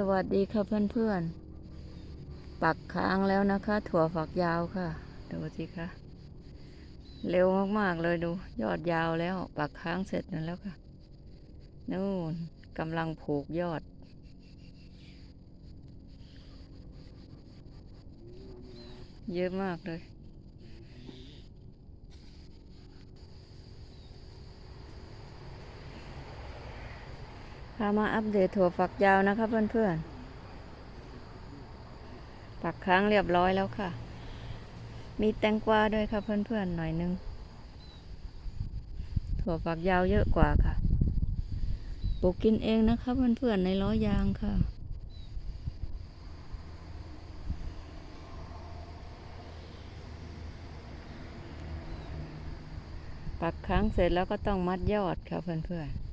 สวัสดีค่ะเพื่อนๆ ปักค้างแล้วนะคะ ถั่วฝักยาวค่ะ ดูสิคะเร็วมากๆเลยดู ยอดยาวแล้ว ปักค้างเสร็จนั่นแล้วค่ะ นู่นกำลังผูกยอด เยอะมากเลย พามาอัปเดตถั่วฝักยาวนะคะเพื่อนๆปักค้างเรียบร้อยแล้วค่ะ มีแตงกวาด้วยค่ะเพื่อนๆหน่อยนึง ถั่วฝักยาวเยอะกว่าค่ะปลูกกินเองนะคะเพื่อนๆในล้อยางค่ะ ปักค้างเสร็จแล้วก็ต้องมัดยอดค่ะเพื่อนๆ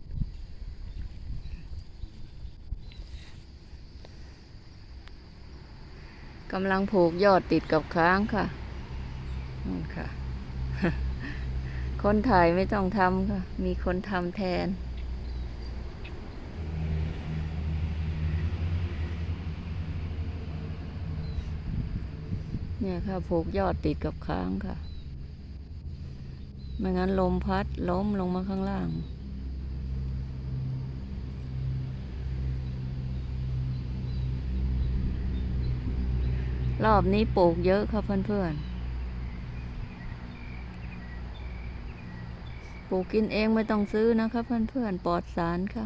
กำลังผูกยอดติดกับค้างค่ะนู่นค่ะ คนถ่ายไม่ต้องทำค่ะ มีคนทำแทน เนี่ยค่ะผูกยอดติดกับค้างค่ะ ไม่งั้นลมพัดล้มลงมาข้างล่าง รอบนี้ปลูกเยอะค่ะเพื่อนๆ ปลูกกินเองไม่ต้องซื้อนะคะเพื่อนๆ ปลอดสารค่ะ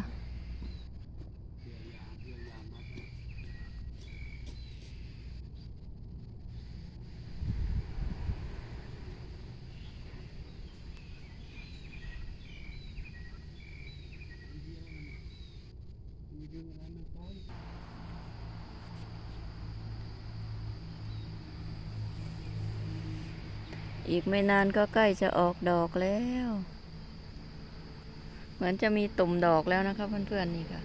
อีกไม่นานก็ใกล้จะออกดอกแล้ว เหมือนจะมีตุ่มดอกแล้วนะคะเพื่อนๆนี่ค่ะ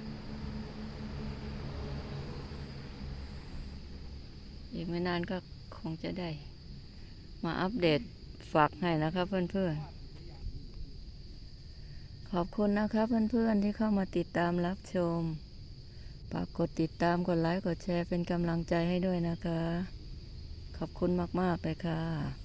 อีกไม่นานก็คงจะได้ มาอัปเดตฝากให้นะคะเพื่อนๆ ขอบคุณนะคะเพื่อนๆที่เข้ามาติดตามรับชมฝากกดติดตามกดไลค์กดแชร์เป็นกำลังใจให้ด้วยนะคะ ขอบคุณมาก ๆ เลยค่ะ